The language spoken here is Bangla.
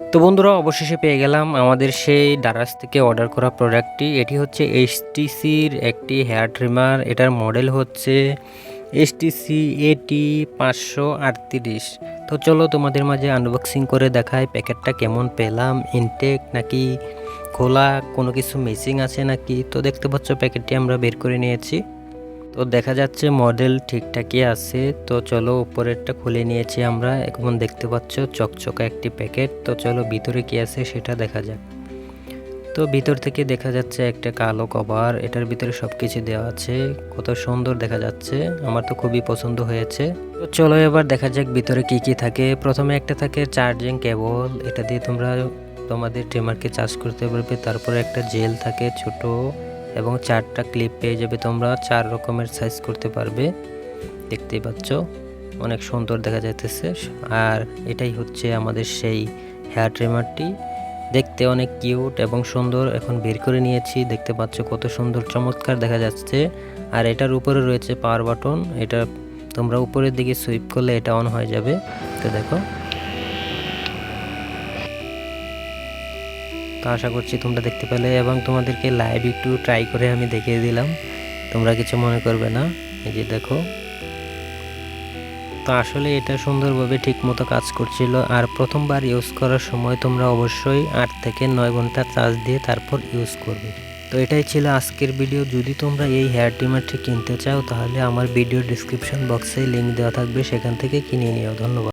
তো বন্ধুরা, অবশেষে পেয়ে গেলাম আমাদের সেই ডারাস থেকে অর্ডার করা প্রোডাক্টটি এটি হচ্ছে এইচটিসির একটি হেয়ার ট্রিমার এটার মডেল হচ্ছে এইচটিসি এটি পাঁচশো আটত্রিশ। তো চলো তোমাদের মাঝে আনবক্সিং করে দেখাই প্যাকেটটা কেমন পেলাম ইনটেক নাকি খোলা, কোনো কিছু মিসিং আছে নাকি? তো দেখতে পাচ্ছ, প্যাকেটটি আমরা বের করে নিয়েছি। তো দেখা যাচ্ছে মডেল ঠিকঠাকই আছে। তো চলো উপরেরটা খুলে নিয়েছি আমরা। এখন দেখতে পাচ্ছ চকচকা একটি প্যাকেট তো চলো ভিতরে কি আছে সেটা দেখা যাক। তো ভিতর থেকে দেখা যাচ্ছে একটা কালো কভার। এটার ভিতরে সব কিছু দেওয়া আছে। কত সুন্দর দেখা যাচ্ছে। আমার তো খুবই পছন্দ হয়েছে। তো চলো এবার দেখা যাক ভিতরে কি কি থাকে। প্রথমে একটা থাকে চার্জিং কেবল এটা দিয়ে তোমরা তোমাদের ট্রিমারকে চার্জ করতে পারবে। তারপরে একটা জেল থাকে ছোট। এবং চারটা ক্লিপ পেয়ে যাবে তোমরা। চার রকমের সাইজ করতে পারবে। দেখতেই পাচ্ছ, অনেক সুন্দর দেখা যাইতেছে। আর এটাই হচ্ছে আমাদের সেই হেয়ার ট্রিমারটি দেখতে অনেক কিউট এবং সুন্দর এখন বের করে নিয়েছি। দেখতে পাচ্ছ কত সুন্দর চমৎকার দেখা যাচ্ছে। আর এটার উপরে রয়েছে পাওয়ার বাটন এটা তোমরা উপরের দিকে সুইপ করলে এটা অন হয়ে যাবে। তো দেখো আশা করছি তোমরা দেখতে পেলে এবং তোমাদেরকে লাইভ একটু ট্রাই করে আমি দেখিয়ে দিলাম। তোমরা কিছু মনে করবে না। এই যে দেখো। তো আসলে এটা সুন্দরভাবে ঠিক মতো কাজ করছিল। আর প্রথমবার ইউজ করার সময় তোমরা অবশ্যই আট থেকে নয় ঘণ্টা চার্জ দিয়ে তারপর ইউজ করবে। তো এটাই ছিল আজকের ভিডিও যদি তোমরা এই হেয়ার ট্রিমারটি কিনতে চাও, তাহলে আমার ভিডিও ডিসক্রিপশন বক্সে লিঙ্ক দেওয়া থাকবে। সেখান থেকে কিনে নিও। ধন্যবাদ।